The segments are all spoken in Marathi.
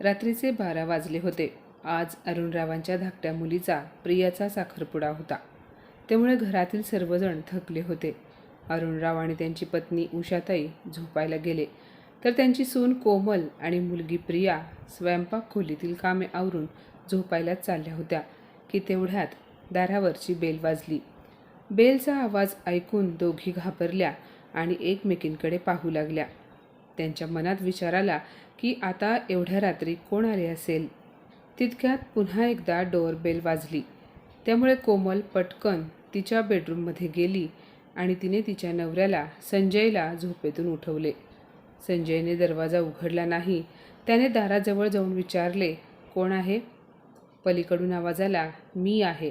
रात्रीचे बारा वाजले होते. आज अरुणरावांच्या धाकट्या मुलीचा प्रियाचा साखरपुडा होता. त्यामुळे घरातील सर्वजण थकले होते. अरुणराव आणि त्यांची पत्नी उषाताई झोपायला गेले. तर त्यांची सून कोमल आणि मुलगी प्रिया स्वयंपाक खोलीतील कामे आवरून झोपायला चालल्या होत्या की तेवढ्यात दारावरची बेल वाजली. बेलचा आवाज ऐकून दोघी घाबरल्या आणि एकमेकींकडे पाहू लागल्या. त्यांच्या मनात विचार आला की आता एवढ्या रात्री कोण आले असेल? तितक्यात पुन्हा एकदा डोअर बेल वाजली. त्यामुळे कोमल पटकन तिच्या बेडरूममध्ये गेली आणि तिने तिच्या नवऱ्याला संजयला झोपेतून उठवले. संजयने दरवाजा उघडला नाही. त्याने दाराजवळ जाऊन विचारले कोण आहे? पलीकडून आवाज आला मी आहे.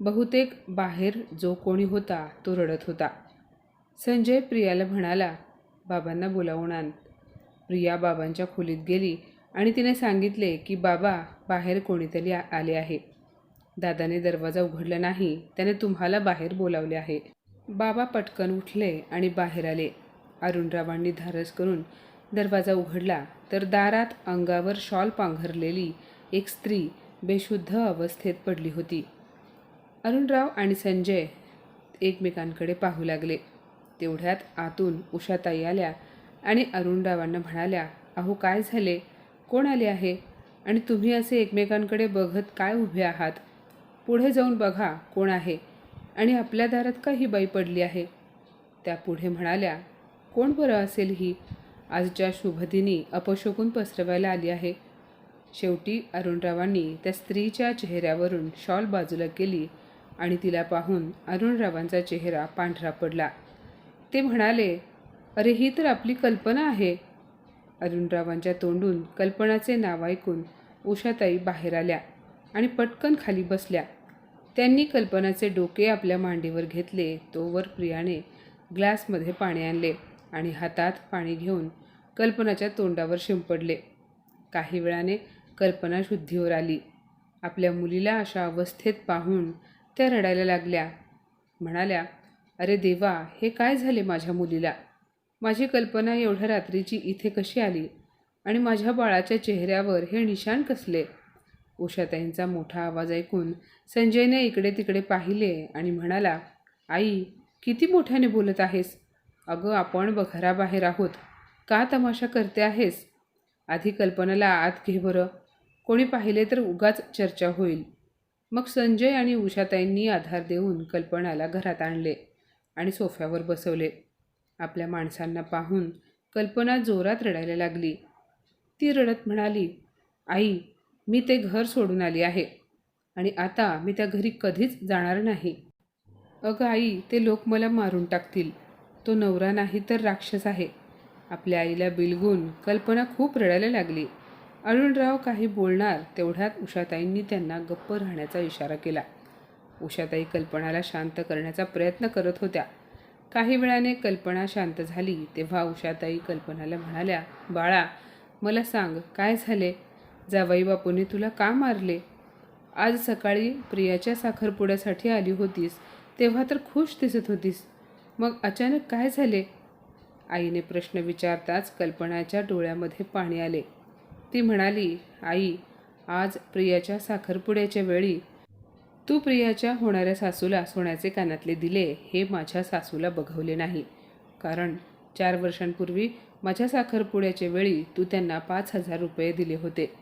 बहुतेक बाहेर जो कोणी होता तो रडत होता. संजय प्रियाला म्हणाला बाबांना बोलावून आण. प्रिया बाबांच्या खोलीत गेली आणि तिने सांगितले की बाबा बाहेर कोणीतरी आले आहे. दादाने दरवाजा उघडला नाही. त्याने तुम्हाला बाहेर बोलावले आहे. बाबा पटकन उठले आणि बाहेर आले. अरुणरावांनी धारस करून दरवाजा उघडला तर दारात अंगावर शॉल पांघरलेली एक स्त्री बेशुद्ध अवस्थेत पडली होती. अरुणराव आणि संजय एकमेकांकडे पाहू लागले. तेवढ्यात आतून उषाताई आल्या आणि अरुणरावांना म्हणाल्या अहो काय झाले? कोण आले आहे? आणि तुम्ही असे एकमेकांकडे बघत काय उभे आहात? पुढे जाऊन बघा कोण आहे आणि आपल्या दारात का ही बाई पडली आहे. त्या पुढे म्हणाल्या कोण बरं असेल ही? आजच्या शुभदिनी अपशोकून पसरवायला आली आहे. शेवटी अरुणरावांनी त्या स्त्रीच्या चेहऱ्यावरून शॉल बाजूला केली आणि तिला पाहून अरुणरावांचा चेहरा पांढरा पडला. ते म्हणाले अरे ही तर आपली कल्पना आहे. अरुणरावांच्या तोंडून कल्पनाचे नाव ऐकून उषाताई बाहेर आल्या आणि पटकन खाली बसल्या. त्यांनी कल्पनाचे डोके आपल्या मांडीवर घेतले तोवर प्रियाने ग्लासमध्ये पाणी आणले आणि हातात पाणी घेऊन कल्पनाच्या तोंडावर शिंपडले. काही वेळाने कल्पना शुद्धीवर आली. आपल्या मुलीला अशा अवस्थेत पाहून त्या रडायला लागल्या. म्हणाल्या अरे देवा हे काय झाले माझ्या मुलीला? माझी कल्पना एवढ्या रात्रीची इथे कशी आली? आणि माझ्या बाळाच्या चेहऱ्यावर हे निशाण कसले? उषाताईंचा मोठा आवाज ऐकून संजयने इकडे तिकडे पाहिले आणि म्हणाला आई किती मोठ्याने बोलत आहेस? अगं आपण ब- घराबाहेर आहोत. का तमाशा करते आहेस? आधी कल्पनाला आत घे बरं. कोणी पाहिले तर उगाच चर्चा होईल. मग संजय आणि उषाताईंनी आधार देऊन कल्पनाला घरात आणले. आणि सोफ्यावर बसवले. आपल्या माणसांना पाहून कल्पना जोरात रडायला लागली. ती रडत म्हणाली आई मी ते घर सोडून आली आहे आणि आता मी त्या घरी कधीच जाणार नाही. अगं आई ते लोक मला मारून टाकतील. तो नवरा नाही तर राक्षस आहे. आपल्या आईला बिलगून कल्पना खूप रडायला लागली. अरुणराव काही बोलणार तेवढ्यात उषाताईंनी त्यांना गप्प राहण्याचा इशारा केला. उषाताई कल्पनाला शांत करण्याचा प्रयत्न करत होत्या. काही वेळाने कल्पना शांत झाली तेव्हा उषाताई कल्पनाला म्हणाल्या बाळा मला सांग काय झाले? जावाई बापूने तुला का मारले? आज सकाळी प्रियाच्या साखरपुड्यासाठी आली होतीस तेव्हा तर खुश दिसत होतीस. मग अचानक काय झाले? आईने प्रश्न विचारताच कल्पनाच्या डोळ्यामध्ये पाणी आले. ती म्हणाली आई आज प्रियाच्या साखरपुड्याच्या वेळी तू प्रियाच्या होणाऱ्या सासूला सोन्याचे कानातले दिले हे माझ्या सासूला बघवले नाही. कारण चार वर्षांपूर्वी माझ्या साखरपुड्याच्या वेळी तू त्यांना पाच हजार रुपये दिले होते.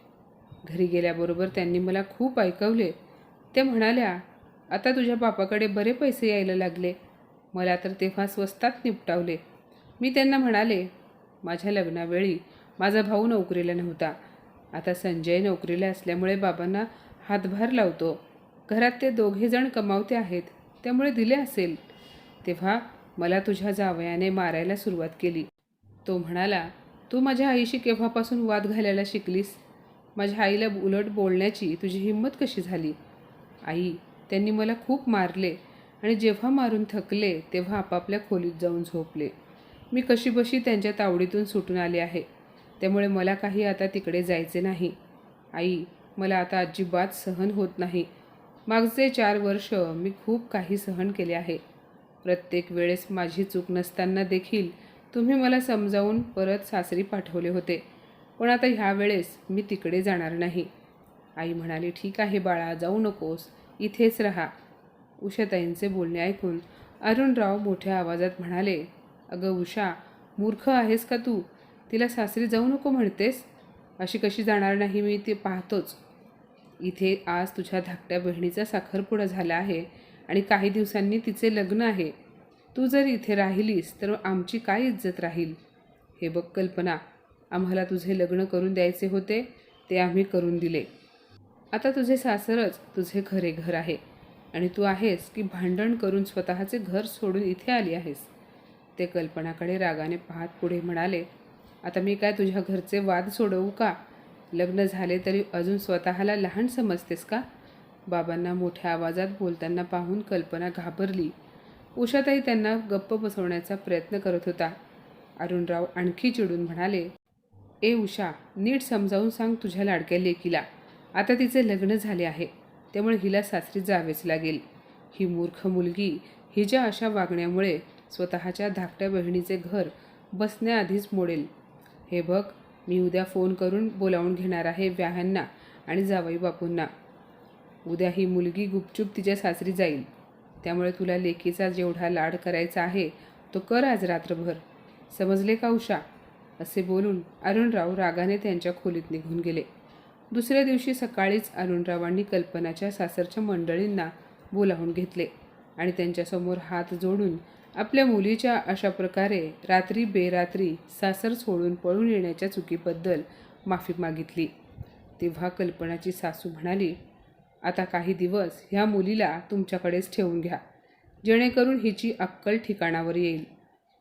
घरी गेल्याबरोबर त्यांनी मला खूप ऐकवले. ते म्हणाल्या आता तुझ्या बापाकडे बरे पैसे यायला लागले. मला तर तेव्हा स्वस्तात निपटावले. मी त्यांना म्हणाले माझ्या लग्नावेळी माझा भाऊ नोकरीला नव्हता. आता संजय नोकरीला असल्यामुळे बाबांना हातभार लावतो. घरात ते दोघेजण कमावते आहेत त्यामुळे दिले असेल. तेव्हा मला तुझ्या जावयाने मारायला सुरुवात केली. तो म्हणाला तू माझ्या आईशी केव्हापासून वाद घालायला शिकलीस? माझ्या आईला उलट बोलण्याची तुझी हिंमत कशी झाली? आई त्यांनी मला खूप मारले आणि जेव्हा मारून थकले तेव्हा आपापल्या खोलीत जाऊन झोपले. मी कशीबशी त्यांच्या तावडीतून सुटून आले आहे त्यामुळे मला काही आता तिकडे जायचे नाही. आई मला आता अजिबात सहन होत नाही. मागचे चार वर्ष मी खूप काही सहन केले आहे. प्रत्येक वेळेस माझी चूक नसताना देखील तुम्ही मला समजावून परत सासरी पाठवले होते. पण आता ह्या वेळेस मी तिकडे जाणार नाही. आई म्हणाली ठीक आहे बाळा जाऊ नकोस. इथेच राहा. उषाताईंचे बोलणे ऐकून अरुणराव मोठ्या आवाजात म्हणाले अगं उषा मूर्ख आहेस का तू? तिला सासरी जाऊ नको म्हणतेस? अशी कशी जाणार नाही मी? ते पाहतोच. इथे आज तुझ्या धाकट्या बहिणीचा साखरपुडा झाला आहे आणि काही दिवसांनी तिचे लग्न आहे. तू जर इथे राहिलीस तर आमची काय इज्जत राहील? हे बघ कल्पना. आम्हाला तुझे लग्न करून द्यायचे होते ते आम्ही करून दिले. आता तुझे सासरच तुझे खरे घर आहे आणि तू आहेस की भांडण करून स्वतःचे घर सोडून इथे आली आहेस. ते कल्पनाकडे रागाने पाहत पुढे म्हणाले आता मी काय तुझ्या घरचे वाद सोडवू का? लग्न झाले तरी अजून स्वतःला लहान समजतेस का? बाबांना मोठ्या आवाजात बोलताना पाहून कल्पना घाबरली. उषाताई त्यांना गप्प बसवण्याचा प्रयत्न करत होता. अरुणराव आणखी चिडून म्हणाले ए उषा नीट समजावून सांग तुझ्या लाडक्या लेकीला. आता तिचे लग्न झाले आहे. त्यामुळे हिला सासरी जावेच लागेल. ही मूर्ख मुलगी हिच्या अशा वागण्यामुळे स्वतःच्या धाकट्या बहिणीचे घर बसण्याआधीच मोडेल. हे बघ मी उद्या फोन करून बोलावून घेणार आहे व्याहांना आणि जावई बापूंना. उद्या ही मुलगी गुपचूप तिच्या सासरी जाईल. त्यामुळे तुला लेकीचा जेवढा लाड करायचा आहे तो कर आज रात्रभर. समजले का उषा? असे बोलून अरुणराव रागाने त्यांच्या खोलीत निघून गेले. दुसऱ्या दिवशी सकाळीच अरुणरावांनी कल्पनाच्या सासरच्या मंडळींना बोलावून घेतले आणि त्यांच्यासमोर हात जोडून आपल्या मुलीच्या अशा प्रकारे रात्री बेरात्री सासर सोडून पळून येण्याच्या चुकीबद्दल माफी मागितली. तेव्हा कल्पनाची सासू म्हणाली आता काही दिवस ह्या मुलीला तुमच्याकडेच ठेवून घ्या. जेणेकरून हिची अक्कल ठिकाणावर येईल.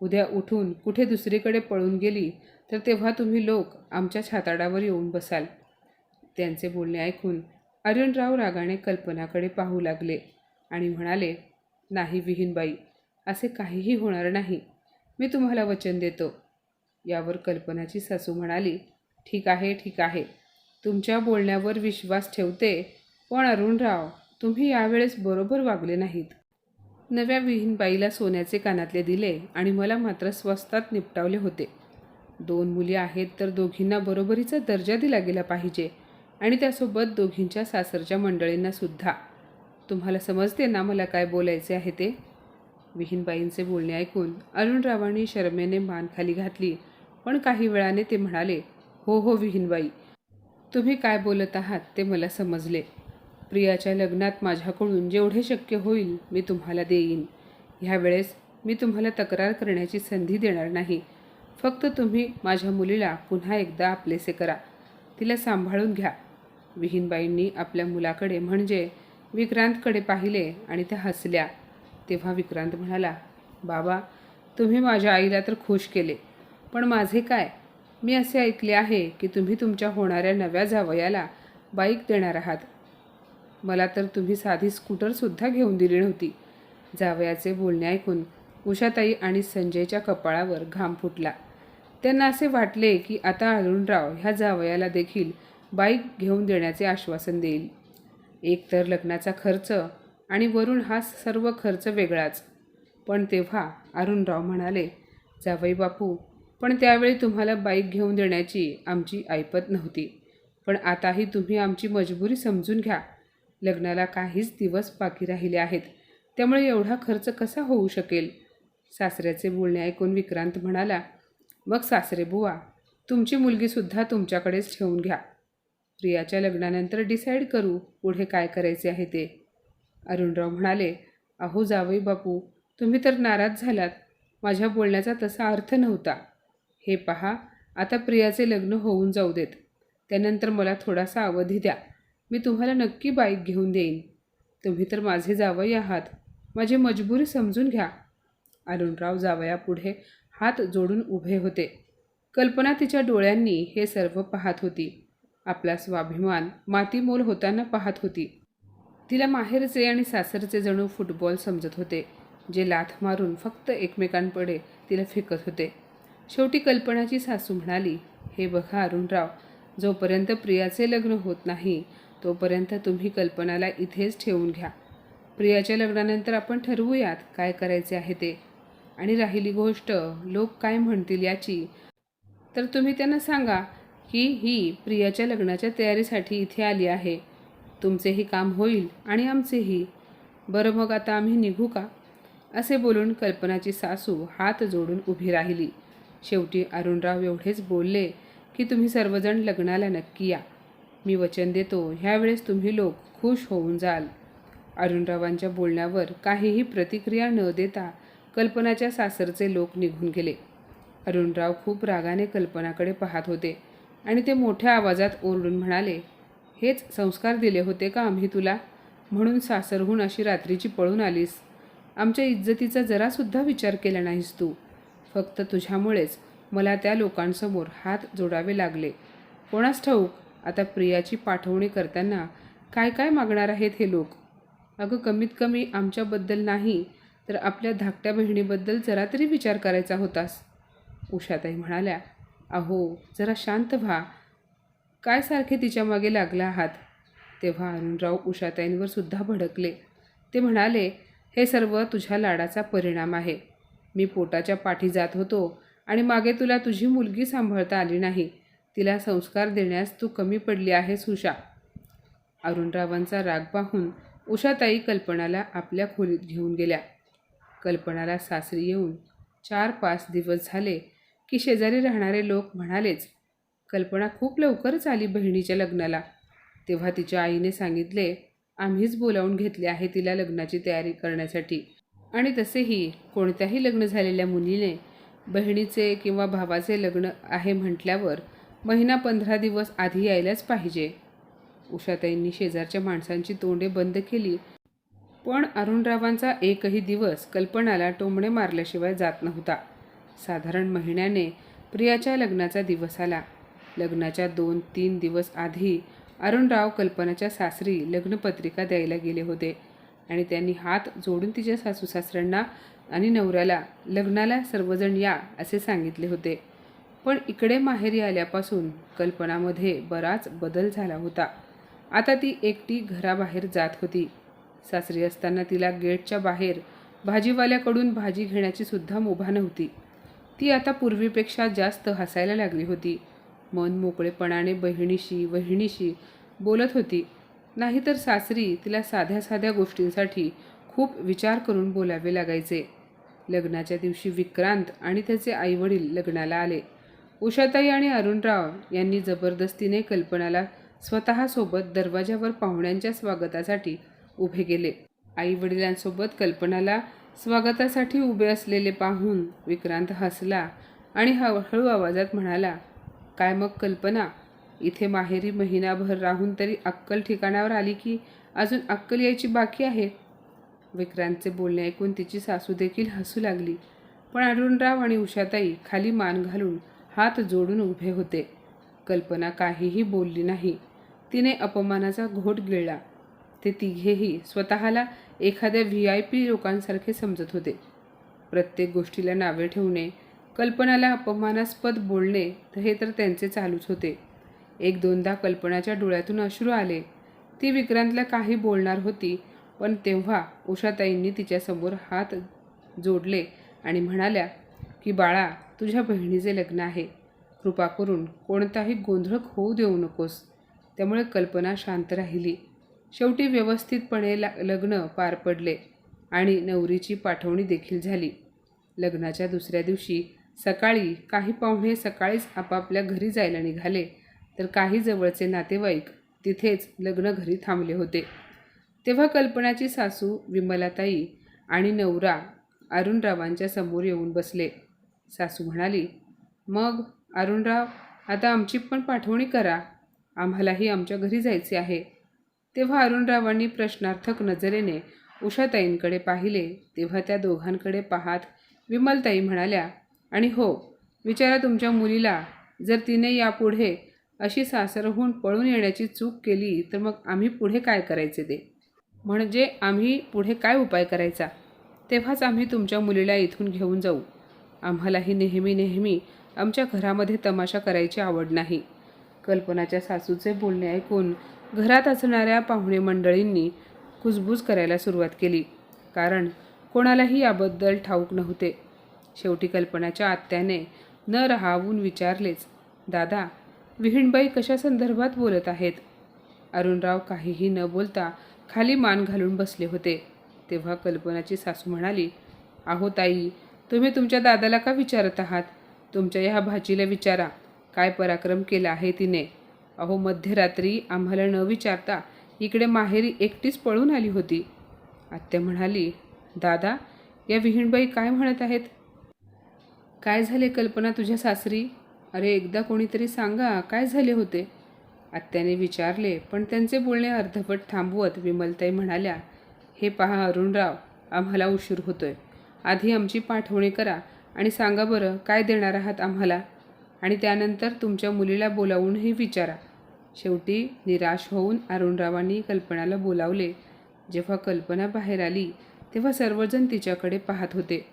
उद्या उठून कुठे दुसरीकडे पळून गेली तर तेव्हा तुम्ही लोक आमच्या छाताडावर येऊन बसाल. त्यांचे बोलणे ऐकून अरुणराव रागाने कल्पनाकडे पाहू लागले आणि म्हणाले नाही विहीनबाई असे काहीही होणार नाही. मी तुम्हाला वचन देतो. यावर कल्पनाची सासू म्हणाली ठीक आहे ठीक आहे. तुमच्या बोलण्यावर विश्वास ठेवते. पण अरुणराव तुम्ही यावेळेस बरोबर वागले नाहीत. नव्या विहीनबाईला सोन्याचे कानातले दिले आणि मला मात्र स्वस्तात निपटावले होते. दोन मुली आहेत तर दोघींना बरोबरीचा दर्जा दिला गेला पाहिजे आणि त्यासोबत दोघींच्या सासरच्या मंडळींनासुद्धा तुम्हाला समजते ना मला काय बोलायचे आहे ते? विहीनबाईंचे बोलणे ऐकून अरुणरावांनी शर्मेने मान खाली घातली. पण काही वेळाने ते म्हणाले हो हो विहीनबाई. तुम्ही काय बोलत आहात ते मला समजले. प्रियाच्या लग्नात माझ्याकडून जेवढे शक्य होईल मी तुम्हाला देईन. ह्यावेळेस मी तुम्हाला तक्रार करण्याची संधी देणार नाही. फक्त तुम्ही माझ्या मुलीला पुन्हा एकदा आपलेसे करा. तिला सांभाळून घ्या. विहीनबाईंनी आपल्या मुलाकडे म्हणजे विक्रांतकडे पाहिले आणि त्या हसल्या. तेव्हा विक्रांत म्हणाला बाबा तुम्ही माझ्या आईला तर खुश केले पण माझे काय? मी असे ऐकले आहे की तुम्ही तुमच्या होणाऱ्या नव्या जावयाला बाईक देणार आहात. मला तर तुम्ही साधी स्कूटरसुद्धा घेऊन दिली नव्हती. जावयाचे बोलणे ऐकून उषाताई आणि संजयच्या कपाळावर घाम फुटला. त्यांना असे वाटले की आता अरुणराव ह्या जावयाला देखील बाईक घेऊन देण्याचे आश्वासन देईल. एक तर लग्नाचा खर्च आणि वरून हा सर्व खर्च वेगळाच. पण तेव्हा अरुणराव म्हणाले जावई बापू पण त्यावेळी तुम्हाला बाईक घेऊन देण्याची आमची ऐपत नव्हती. पण आताही तुम्ही आमची मजबुरी समजून घ्या. लग्नाला काहीच दिवस बाकी राहिले आहेत. त्यामुळे एवढा खर्च कसा होऊ शकेल? सासऱ्याचे बोलणे ऐकून विक्रांत म्हणाला मग सासरे बुवा तुमची मुलगीसुद्धा तुमच्याकडेच ठेवून घ्या. प्रियाच्या लग्नानंतर डिसाईड करू पुढे काय करायचे आहे ते. अरुणराव म्हणाले अहो जावई बापू तुम्ही तर नाराज झालात. माझ्या बोलण्याचा तसा अर्थ नव्हता. हे पहा आता प्रियाचे लग्न होऊन जाऊ देत. त्यानंतर मला थोडासा अवधी द्या. मी तुम्हाला नक्की बाईक घेऊन देईन. तुम्ही तर माझे जावई आहात. माझी मजबुरी समजून घ्या. अरुणराव जावयापुढे हात जोडून उभे होते. कल्पना तिच्या डोळ्यांनी हे सर्व पाहत होती. आपला स्वाभिमान मातीमोल होताना पाहत होती. तिला माहेरचे आणि सासरचे जणू फुटबॉल समजत होते जे लाथ मारून फक्त एकमेकांपुढे तिला फेकत होते. शेवटी कल्पनाची सासू म्हणाली हे बघा अरुणराव जोपर्यंत प्रियाचे लग्न होत नाही तोपर्यंत तुम्ही कल्पनाला इथेच ठेवून घ्या. प्रियाच्या लग्नानंतर आपण ठरवूयात काय करायचे आहे ते. आणि राहिली गोष्ट लोक काय म्हणतील याची तर तुम्ही त्यांना सांगा की ही प्रियाच्या लग्नाच्या तयारीसाठी इथे आली आहे. तुमचेही काम होईल आणि आमचेही. बरं मग आता आम्ही निघू का? असे बोलून कल्पनाची सासू हात जोडून उभी राहिली. शेवटी अरुणराव एवढेच बोलले की तुम्ही सर्वजण लग्नाला नक्की या. मी वचन देतो ह्यावेळेस तुम्ही लोक खुश होऊन जाल. अरुणरावांच्या बोलण्यावर काहीही प्रतिक्रिया न देता कल्पनाच्या सासरचे लोक निघून गेले. अरुणराव खूप रागाने कल्पनाकडे पाहत होते आणि ते मोठ्या आवाजात ओरडून म्हणाले हेच संस्कार दिले होते का आम्ही तुला? म्हणून सासरहून अशी रात्रीची पळून आलीस. आमच्या इज्जतीचा जरासुद्धा विचार केला नाहीस तू. फक्त तुझ्यामुळेच मला त्या लोकांसमोर हात जोडावे लागले. कोणास ठाऊक आता प्रियाची पाठवणी करताना काय काय मागणार आहेत हे लोक? अगं कमीत कमी आमच्याबद्दल नाही तर आपल्या धाकट्या बहिणीबद्दल जरा तरी विचार करायचा होतास. उषाताई म्हणाल्या अहो जरा शांत व्हा. काय सारखे तिच्यामागे लागला आहात तेव्हा अरुणराव उषाताईंवर सुद्धा भडकले. ते म्हणाले हे सर्व तुझ्या लाडाचा परिणाम आहे. मी पोटाच्या पाठी जात होतो आणि मागे तुला तुझी मुलगी सांभाळता आली नाही. तिला संस्कार देण्यास तू कमी पडली आहेस उषा. अरुणरावांचा राग पाहून उषाताई कल्पनाला आपल्या खोलीत घेऊन गेल्या. कल्पनाला सासरी येऊन चार पाच दिवस झाले की शेजारी राहणारे लोक म्हणालेच कल्पना खूप लवकरच आली बहिणीच्या लग्नाला. तेव्हा तिच्या आईने सांगितले आम्हीच बोलावून घेतले आहे तिला लग्नाची तयारी करण्यासाठी. आणि तसेही कोणत्याही लग्न झालेल्या मुलीने बहिणीचे किंवा भावाचे लग्न आहे म्हटल्यावर महिना पंधरा दिवस आधी यायलाच पाहिजे. उषाताईंनी शेजारच्या माणसांची तोंडे बंद केली. पण अरुणरावांचा एकही दिवस कल्पनाला टोमणे मारल्याशिवाय जात नव्हता. साधारण महिन्याने प्रियाच्या लग्नाचा दिवस आला. लग्नाच्या दोन तीन दिवस आधी अरुणराव कल्पनाच्या सासरी लग्नपत्रिका द्यायला गेले होते आणि त्यांनी हात जोडून तिच्या सासू सासऱ्यांना आणि नवऱ्याला लग्नाला सर्वजण या असे सांगितले होते. पण इकडे माहेरी आल्यापासून कल्पनामध्ये बराच बदल झाला होता. आता ती एकटी घराबाहेर जात होती. सासरी असताना तिला गेटच्या बाहेर भाजीवाल्याकडून भाजी घेण्याची सुद्धा मुभा नव्हती. ती आता पूर्वीपेक्षा जास्त हसायला लागली होती. मन मोकळेपणाने बहिणीशी वहिणीशी बोलत होती. नाहीतर सासरी तिला साध्या साध्या गोष्टींसाठी खूप विचार करून बोलावे लागायचे. लग्नाच्या दिवशी विक्रांत आणि त्याचे आईवडील लग्नाला आले. उषाताई आणि अरुणराव यांनी जबरदस्तीने कल्पनाला स्वतःसोबत दरवाजावर पाहुण्यांच्या स्वागतासाठी उभे गेले. आई वडिलांसोबत कल्पनाला स्वागतासाठी उभे असलेले पाहून विक्रांत हसला आणि हळूहळू आवाजात म्हणाला काय मग कल्पना? इथे माहेरी महिनाभर राहून तरी अक्कल ठिकाणावर आली की अजून अक्कल यायची बाकी आहे? विक्रांतचे बोलणे ऐकून तिची सासू देखील हसू लागली. पण अरुणराव आणि उषाताई खाली मान घालून हात जोडून उभे होते. कल्पना काहीही बोलली नाही. तिने अपमानाचा घोट गिळला. ते तिघेही स्वतःला एखाद्या व्ही आय पी लोकांसारखे समजत होते. प्रत्येक गोष्टीला नावे ठेवणे कल्पनाला अपमानास्पद बोलणे तर हे तर त्यांचे चालूच होते. एक दोनदा कल्पनाच्या डोळ्यातून अश्रू आले. ती विक्रांतला काही बोलणार होती पण तेव्हा उषाताईंनी तिच्यासमोर हात जोडले आणि म्हणाल्या की बाळा तुझ्या बहिणीचे लग्न आहे. कृपा करून कोणताही गोंधळ होऊ देऊ नकोस. त्यामुळे कल्पना शांत राहिली. शेवटी व्यवस्थितपणे ला लग्न पार पडले आणि नवरीची पाठवणी देखील झाली. लग्नाच्या दुसऱ्या दिवशी सकाळी काही पाहुणे सकाळीच आपापल्या घरी जायला निघाले. तर काही जवळचे नातेवाईक तिथेच लग्न घरी थांबले होते. तेव्हा कल्पनाची सासू विमलाताई आणि नवरा अरुणरावांच्या समोर येऊन बसले. सासू म्हणाली मग अरुणराव आता आमची पण पाठवणी करा. आम्हालाही आमच्या घरी जायचे आहे. तेव्हा अरुणरावांनी प्रश्नार्थक नजरेने उषाताईंकडे पाहिले. तेव्हा त्या दोघांकडे पाहात विमलताई म्हणाल्या आणि हो विचारा तुमच्या मुलीला जर तिने यापुढे अशी सासरहून पळून येण्याची चूक केली तर मग आम्ही पुढे काय करायचे ते? म्हणजे आम्ही पुढे काय उपाय करायचा? तेव्हाच आम्ही तुमच्या मुलीला इथून घेऊन जाऊ. आम्हालाही नेहमी नेहमी आमच्या घरामध्ये तमाशा करायची आवड नाही. कल्पनाच्या सासूचे बोलणे ऐकून घरात असणाऱ्या पाहुणे मंडळींनी कुजबूज करायला सुरुवात केली. कारण कोणालाही याबद्दल ठाऊक नव्हते. शेवटी कल्पनाच्या आत्याने न राहावून विचारलेच दादा विहीणबाई कशा संदर्भात बोलत आहेत? अरुणराव काहीही न बोलता खाली मान घालून बसले होते. तेव्हा कल्पनाची सासू म्हणाली आहो ताई तुम्ही तुमच्या दादाला का विचारत आहात? तुमच्या ह्या भाचीला विचारा काय पराक्रम केला आहे तिने? अहो मध्यरात्री आम्हाला न विचारता इकडे माहेरी एकटीच पळून आली होती. आत्या म्हणाली दादा या विहीणबाई काय म्हणत आहेत? काय झाले कल्पना तुझ्या सासरी? अरे एकदा कोणीतरी सांगा काय झाले होते? आत्याने विचारले पण त्यांचे बोलणे अर्धवट थांबवत विमलताई म्हणाल्या हे पहा अरुणराव आम्हाला उशीर होतोय. आधी आमची पाठवणी करा आणि सांगा बरं काय देणार आहात आम्हाला? आणि त्यानंतर तुमच्या मुलीला बोलावूनही विचारा. शेवटी निराश होऊन अरुणरावांनी कल्पनाला बोलावले. जेव्हा कल्पना बाहेर आली तेव्हा सर्वजण तिच्याकडे पाहत होते.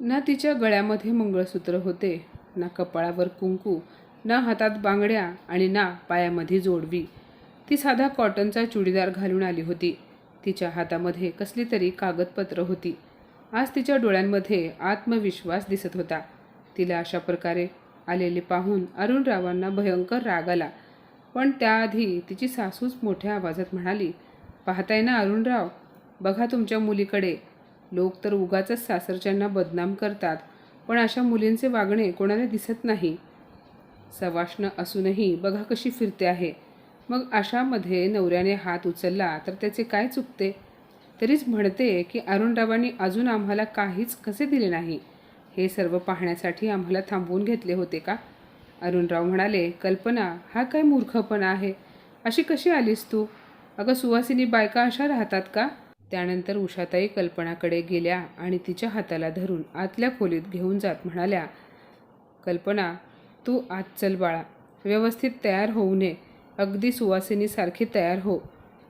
ना तिच्या गळ्यामध्ये मंगळसूत्र होते ना कपाळावर कुंकू ना हातात बांगड्या आणि ना पायामध्ये जोडवी. ती साधा कॉटनचा चुडीदार घालून आली होती. तिच्या हातामध्ये कसली तरी कागदपत्र होती. आज तिच्या डोळ्यांमध्ये आत्मविश्वास दिसत होता. तिला अशा प्रकारे आलेले पाहून अरुणरावांना भयंकर राग आला. पण त्याआधी तिची सासूच मोठ्या आवाजात म्हणाली पाहताय ना अरुणराव? बघा तुमच्या मुलीकडे. लोक तर उगाच सासरच्यांना बदनाम करतात. पण अशा मुलींचे वागणे कोणाला दिसत नाही. सवाष्ण असूनही बघा कशी फिरते आहे. मग अशामध्ये नवऱ्याने हात उचलला तर त्याचे काय चुकते? तरीच म्हणते की अरुणरावांनी अजून आम्हाला काहीच कसे दिले नाही? हे सर्व पाहण्यासाठी आम्हाला थांबवून घेतले होते का? अरुणराव म्हणाले कल्पना हा काय मूर्खपणा आहे? अशी कशी आलीस तू? अगं सुवासिनी बायका अशा राहतात का? त्यानंतर उषाताई कल्पनाकडे गेल्या आणि तिच्या हाताला धरून आतल्या खोलीत घेऊन जात म्हणाल्या कल्पना तू आत चल बाळा. व्यवस्थित तयार होऊ नये. अगदी सुवासिनीसारखी तयार हो.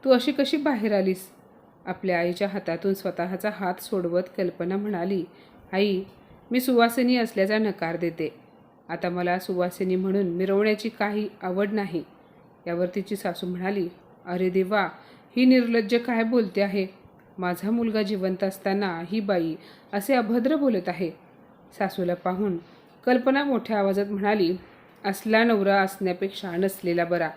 तू अशी कशी बाहेर आलीस? आपल्या आईच्या हातातून स्वतःचा हात सोडवत कल्पना म्हणाली आई मी सुवासिनी असल्याचा नकार देते. आता मला सुवासिनी म्हणून मिरवण्याची काही आवड नाही. यावर तिची सासू म्हणाली अरे देवा ही निर्लज्ज काय बोलते आहे? माझा मुलगा जिवंत असताना ही बाई असे अभद्र बोलत आहे. सासूला पाहून कल्पना मोठ्या आवाजात म्हणाली असला नवरा असण्यापेक्षा नसलेला बरा.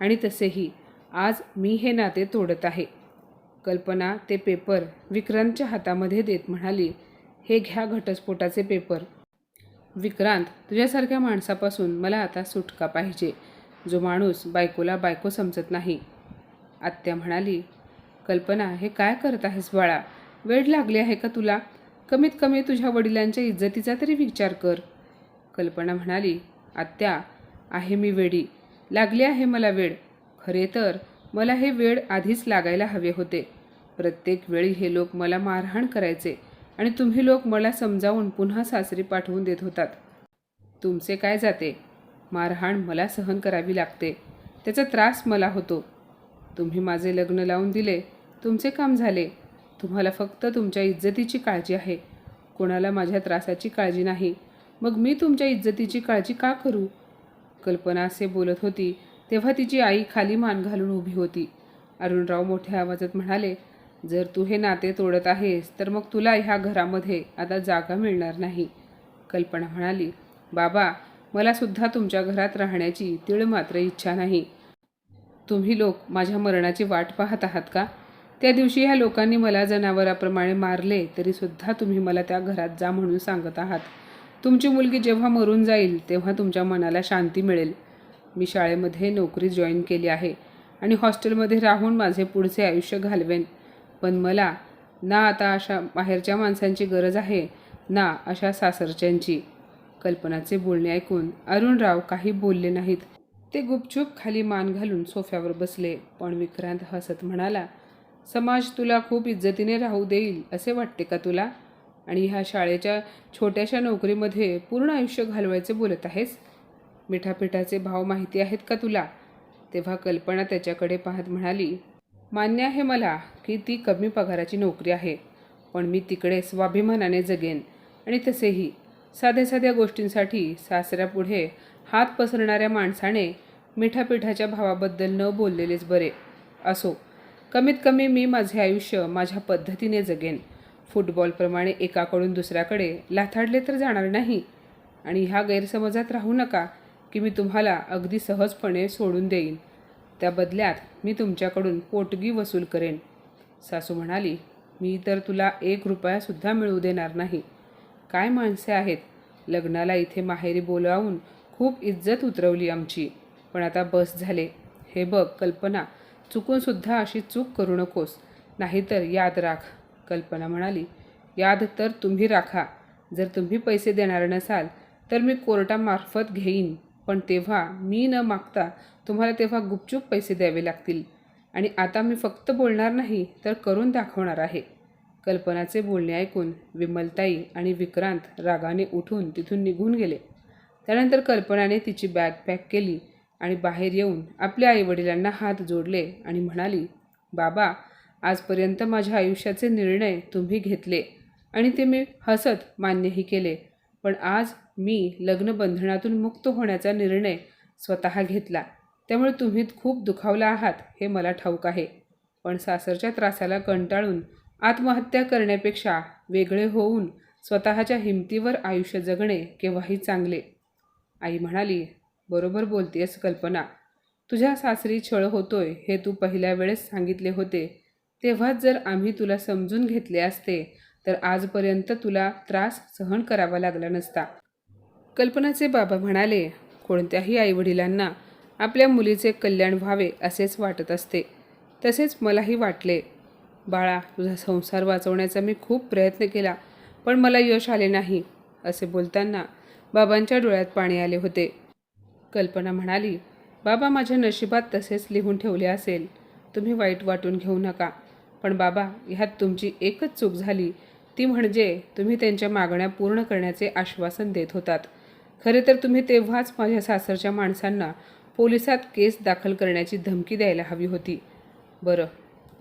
आणि तसेही आज मी हे नाते तोडत आहे. कल्पना ते पेपर विक्रांतच्या हातामध्ये देत म्हणाली हे घ्या घटस्फोटाचे पेपर. विक्रांत तुझ्यासारख्या माणसापासून मला आता सुटका पाहिजे. जो माणूस बायकोला बायको समजत नाही. आत्या म्हणाली कल्पना हे काय करत आहेस बाळा? वेळ लागली आहे का तुला? कमीत कमी तुझ्या वडिलांच्या इज्जतीचा तरी विचार कर. कल्पना म्हणाली आत्या आहे मी वेडी. लागली आहे मला वेळ खरे तर मला हे वेळ आधीच लागायला हवे होते. प्रत्येक वेळी हे लोक मला मारहाण करायचे आणि तुम्ही लोक मला समजावून पुन्हा सासरी पाठवून देत होतात. तुमचे काय जाते? मारहाण मला सहन करावी लागते. त्याचा त्रास मला होतो. तुम्ही माझे लग्न लावून दिले तुमचे काम झाले. तुम्हाला फक्त तुमच्या इज्जतीची काळजी आहे. कोणाला माझ्या त्रासाची काळजी नाही. मग मी तुमच्या इज्जतीची काळजी का करू? कल्पना असे बोलत होती तेव्हा तिची आई खाली मान घालून उभी होती. अरुणराव मोठ्या आवाजात म्हणाले जर तू हे नाते तोडत आहेस तर मग तुला ह्या घरामध्ये आता जागा मिळणार नाही. कल्पना म्हणाली बाबा मला सुद्धा तुमच्या घरात राहण्याची तीळ मात्र इच्छा नाही. तुम्ही लोक माझ्या मरणाची वाट पाहत आहात का? त्या दिवशी ह्या लोकांनी मला जनावराप्रमाणे मारले तरीसुद्धा तुम्ही मला त्या घरात जा म्हणून सांगत आहात. तुमची मुलगी जेव्हा मरून जाईल तेव्हा तुमच्या मनाला शांती मिळेल. मी शाळेमध्ये नोकरी जॉईन केली आहे आणि हॉस्टेलमध्ये राहून माझे पुढचे आयुष्य घालवेन. पण मला ना आता अशा बाहेरच्या माणसांची गरज आहे ना अशा सासरच्यांची. कल्पनाचे बोलणे ऐकून अरुणराव काही बोलले नाहीत. ते गुपचूप खाली मान घालून सोफ्यावर बसले. पण विक्रांत हसत म्हणाला समाज तुला खूप इज्जतीने राहू देईल असे वाटते का तुला? आणि ह्या शाळेच्या छोट्याशा नोकरीमध्ये पूर्ण आयुष्य घालवायचे बोलत आहेस? मिठापिठाचे भाव माहिती आहेत का तुला? तेव्हा कल्पना त्याच्याकडे पाहत म्हणाली मान्य आहे मला की ती कमी पगाराची नोकरी आहे पण मी तिकडे स्वाभिमानाने जगेन आणि तसेही साध्या साध्या गोष्टींसाठी सासऱ्यापुढे हात पसरणाऱ्या माणसाने मिठापिठाच्या भावाबद्दल न बोललेलेच बरे. असो कमीत कमी मी माझे आयुष्य माझ्या पद्धतीने जगेन. फुटबॉलप्रमाणे एकाकडून दुसऱ्याकडे लाथाडले तर जाणार नाही. आणि ह्या गैरसमजात राहू नका की मी तुम्हाला अगदी सहजपणे सोडून देईन. त्या बदल्यात मी तुमच्याकडून पोटगी वसूल करेन. सासू म्हणाली मी तर तुला एक रुपयासुद्धा मिळू देणार नाही. काय माणसे आहेत? लग्नाला इथे माहेरी बोलावून खूप इज्जत उतरवली आमची. पण आता बस झाले. हे बघ कल्पना चुकूनसुद्धा अशी चूक करू नकोस. नाहीतर याद राख कल्पना म्हणाली. याद तर तुम्ही राखा. जर तुम्ही पैसे देणार नसाल तर मी कोर्टामार्फत घेईन. पण तेव्हा मी न मागता तुम्हाला तेव्हा गुपचूप पैसे द्यावे लागतील. आणि आता मी फक्त बोलणार नाही तर करून दाखवणार आहे. कल्पनाचे बोलणे ऐकून विमलताई आणि विक्रांत रागाने उठून तिथून निघून गेले. त्यानंतर कल्पनाने तिची बॅग पॅक केली आणि बाहेर येऊन आपल्या आईवडिलांना हात जोडले आणि म्हणाली बाबा आजपर्यंत माझ्या आयुष्याचे निर्णय तुम्ही घेतले आणि ते मी हसत मान्यही केले पण आज मी लग्नबंधनातून मुक्त होण्याचा निर्णय स्वतः घेतला. त्यामुळे तुम्ही खूप दुखावला आहात हे मला ठाऊक आहे. पण सासरच्या त्रासाला कंटाळून आत्महत्या करण्यापेक्षा वेगळे होऊन स्वतःच्या हिमतीवर आयुष्य जगणे केव्हाही चांगले. आई म्हणाली बरोबर बोलतेस कल्पना. तुझ्या सासरी छळ होतोय हे तू पहिल्या वेळेस सांगितले होते. तेव्हाच जर आम्ही तुला समजून घेतले असते तर आजपर्यंत तुला त्रास सहन करावा लागला नसता. कल्पनाचे बाबा म्हणाले कोणत्याही आईवडिलांना आपल्या मुलीचे कल्याण व्हावे असेच वाटत असते. तसेच मलाही वाटले. बाळा तुझा संसार वाचवण्याचा मी खूप प्रयत्न केला पण मला यश आले नाही असे बोलताना बाबांच्या डोळ्यात पाणी आले होते. कल्पना म्हणाली बाबा माझ्या नशिबात तसेच लिहून ठेवले असेल. तुम्ही वाईट वाटून घेऊ नका. पण बाबा ह्यात तुमची एकच चूक झाली. ती म्हणजे तुम्ही त्यांच्या मागण्या पूर्ण करण्याचे आश्वासन देत होतात. खरे तर तुम्ही तेव्हाच माझ्या सासरच्या माणसांना पोलिसात केस दाखल करण्याची धमकी द्यायला हवी होती. बरं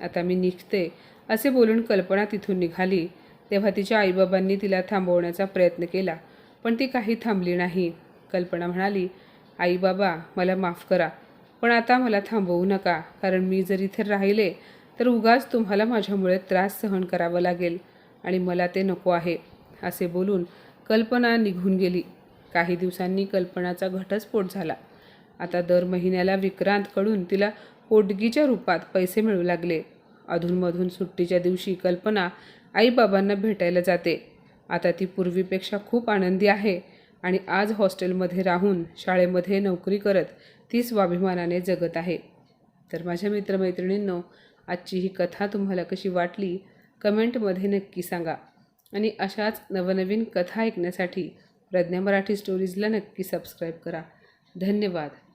आता मी निघते असे बोलून कल्पना तिथून निघाली. तेव्हा तिच्या आईबाबांनी तिला थांबवण्याचा प्रयत्न केला. पण ती काही थांबली नाही. कल्पना म्हणाली आई बाबा मला माफ करा पण आता मला थांबवू नका कारण मी जर इथे राहिले तर उगाच तुम्हाला माझ्यामुळे त्रास सहन करावा लागेल आणि मला ते नको आहे असे बोलून कल्पना निघून गेली. काही दिवसांनी कल्पनाचा घटस्फोट झाला. आता दर महिन्याला विक्रांतकडून तिला पोटगीच्या रूपात पैसे मिळू लागले. अधूनमधून सुट्टीच्या दिवशी कल्पना आईबाबांना भेटायला जाते. आता ती पूर्वीपेक्षा खूप आनंदी आहे आणि आज हॉस्टेलमध्ये राहून शाळेमध्ये नोकरी करत ती स्वाभिमानाने जगत आहे. तर माझ्या मित्रमैत्रिणींनो आजची ही कथा तुम्हाला कशी वाटली कमेंटमध्ये नक्की सांगा. आणि अशाच नवनवीन कथा ऐकण्यासाठी प्रज्ञा मराठी स्टोरीजला नक्की सबस्क्राईब करा. धन्यवाद.